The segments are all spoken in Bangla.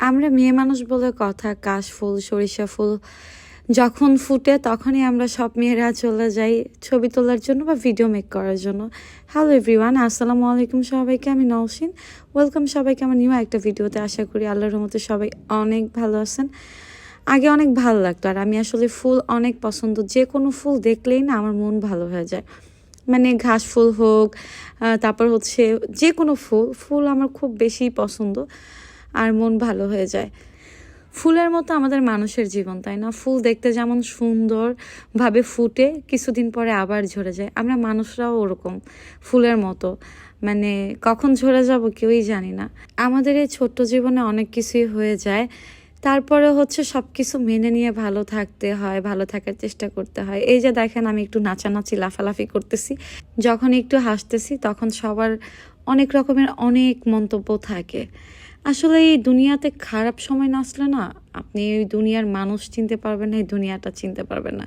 আমরা মেয়ে মানুষ বলে কথা, কাশ ফুল, সরিষা ফুল যখন ফুটে তখনই আমরা সব মেয়েরা চলে যাই ছবি তোলার জন্য বা ভিডিও মেক করার জন্য। হ্যালো এভরিওয়ান আসসালামু আলাইকুম সবাইকে, আমি নওশিন। ওয়েলকাম সবাইকে আমার নিউ একটা ভিডিওতে আশা করি আল্লাহর রহমতে সবাই অনেক ভালো আছেন। আগে অনেক ভালো লাগতো আর আমি আসলে ফুল অনেক পছন্দ, যে কোনো ফুল দেখলেই না আমার মন ভালো হয়ে যায়। মানে ঘাস ফুল হোক তারপর হচ্ছে যে কোনো ফুল ফুল আমার খুব বেশি পছন্দ। আর মন ভালো হয়ে যায়। ফুলের মতো আমাদের মানুষের জীবন, তাই না? ফুল দেখতে যেমন সুন্দরভাবে ফুটে, কিছুদিন পরে আবার ঝরে যায়। আমরা মানুষরাও ওরকম ফুলের মতো। মানে কখন ঝরে যাব কেউই জানি না। আমাদের এই ছোট্ট জীবনে অনেক কিছুই হয়ে যায়। তারপরে হচ্ছে সব কিছু মেনে নিয়ে ভালো থাকতে হয়, ভালো থাকার চেষ্টা করতে হয়। এই যে দেখেন, আমি একটু নাচানাচি, লাফালাফি করতেছি। যখন একটু হাসতেছি, তখন সবার অনেক রকমের অনেক মন্তব্য থাকে। আসলে এই দুনিয়াতে খারাপ সময় না আসলে না, আপনি এই দুনিয়ার মানুষ চিনতে পারবেন না, এই দুনিয়াটা চিনতে পারবেন না।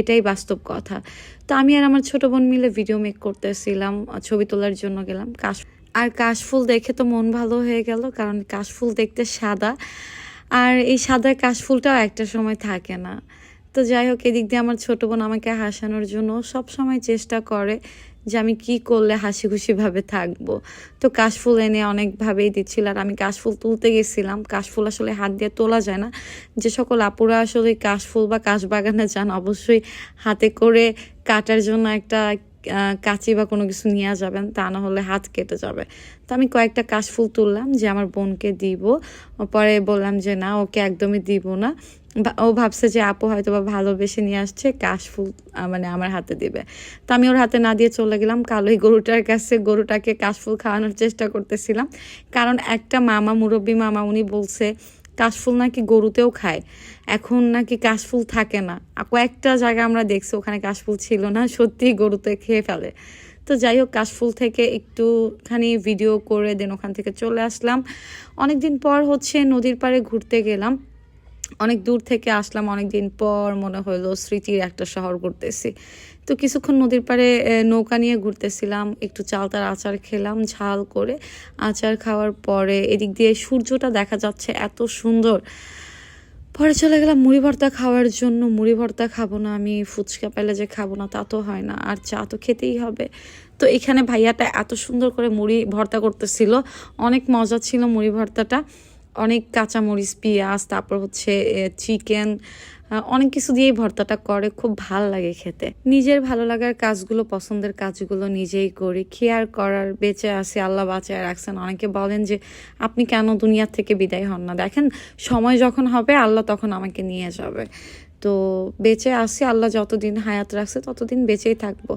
এটাই বাস্তব কথা। তো আমি আর আমার ছোট বোন মিলে ভিডিও মেক করতেছিলাম, ছবি তোলার জন্য গেলাম। কাশ আর কাশফুল দেখে তো মন ভালো হয়ে গেল, কারণ কাশফুল দেখতে সাদা। আর এই সাদা কাশফুলটাও একটা সময় থাকে না। তো যাই হোক, এদিক দিয়ে আমার ছোট বোন আমাকে হাসানোর জন্য সব সময় চেষ্টা করে। যে আমি কি করলে হাসি খুশিভাবে থাকব? তো কাশফুল এনে অনেকভাবেই দিচ্ছিল আর আমি কাশফুল তুলতে গেছিলাম। কাশফুল আসলে হাত দিয়ে তোলা যায় না। যে সকল আপুরা আসলে কাশফুল বা কাশবাগানে যান, অবশ্যই হাতে করে কাটার জন্য একটা কাঁচি বা কোনো কিছু নিয়ে যাবেন, তা না হলে হাত কেটে যাবে। তো আমি কয়েকটা কাশফুল তুললাম যে আমার বোনকে দিব। পরে বললাম যে, না, ওকে একদমই দিব না। ও ভাবছে যে, আপু হয়তো বা ভালোবেসে নিয়ে আসছে কাশফুল মানে আমার হাতে দিবে। তো আমি ওর হাতে না দিয়ে চলে গেলাম কালো এই গরুটার কাছে, গরুটাকে কাশফুল খাওয়ানোর চেষ্টা করতেছিলাম। কারণ একটা মামা, মুরব্বী মামা, উনি বলছে কাশফুল নাকি গরুতেও খায়। এখন নাকি কাশফুল থাকে না। কয়েকটা জায়গা আমরা দেখছি ওখানে কাশফুল ছিল না, সত্যিই গরুতে খেয়ে ফেলে। তো যাই হোক, কাশফুল থেকে একটুখানি ভিডিও করে দেন, ওখান থেকে চলে আসলাম। অনেকদিন পর হচ্ছে নদীর পাড়ে ঘুরতে গেলাম। অনেক দূর থেকে আসলাম অনেক দিন পর মনে হলো স্মৃতির একটা শহর ঘুরতেছি। তো কিছুক্ষণ নদীর পাড়ে নৌকা নিয়ে ঘুরতেছিলাম, একটু চালতার আচার খেলাম, ঝাল করে আচার খাওয়ার পরে এদিক দিয়ে সূর্যটা দেখা যাচ্ছে এত সুন্দর। পরে চলে গেলাম মুড়ি ভর্তা খাওয়ার জন্য। মুড়ি ভর্তা খাব না আমি, ফুচকা পেলে যে খাব না তা তো হয় না, আর চা তো খেতেই হবে। তো এখানে ভাইয়াটা এত সুন্দর করে মুড়ি ভর্তা করতেছিল, অনেক মজা ছিল মুড়ি ভর্তাটা। অনেক কাঁচামরিচ, পেঁয়াজ, তারপর হচ্ছে চিকেন অনেক কিছু দিয়েই ভর্তাটা করে, খুব ভালো লাগে খেতে। নিজের ভালো লাগার কাজগুলো, পছন্দের কাজগুলো নিজেই করি। কেয়ার করার, বেঁচে আছে, আল্লাহ বাঁচায় রাখছেন। অনেকে বলেন যে, আপনি কেন দুনিয়ার থেকে বিদায় হন না? দেখেন, সময় যখন হবে, আল্লাহ তখন আমাকে নিয়ে যাবে। তো বেঁচে আসি আল্লাহ যতদিন হায়াত রাখছে, ততদিন বেঁচেই থাকব।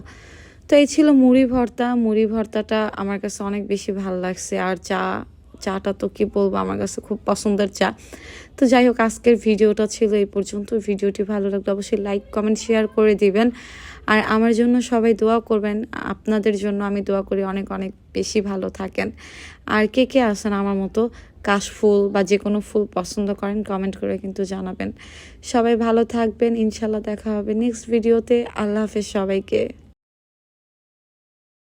তো এই ছিল মুড়ি ভর্তা। মুড়ি ভর্তাটা আমার কাছে অনেক বেশি ভালো লাগছে। আর চা চাটা তো কি বলব, আমার কাছে খুব পছন্দের চা। তো যাই হোক, আজকের ভিডিওটা ছিল এই পর্যন্ত। ভিডিওটি ভালো লাগলে অবশ্যই লাইক কমেন্ট শেয়ার করে দিবেন। আর আমার জন্য সবাই দোয়া করবেন, আপনাদের জন্য আমি দোয়া করি অনেক অনেক বেশি ভালো থাকেন। আর কে কে আসেন আমার মতো কাশফুল বা যে কোনো ফুল পছন্দ করেন কমেন্ট করে কিন্তু জানাবেন। সবাই ভালো থাকবেন ইনশাল্লাহ দেখা হবে নেক্সট ভিডিওতে আল্লাহ হাফেজ সবাইকে।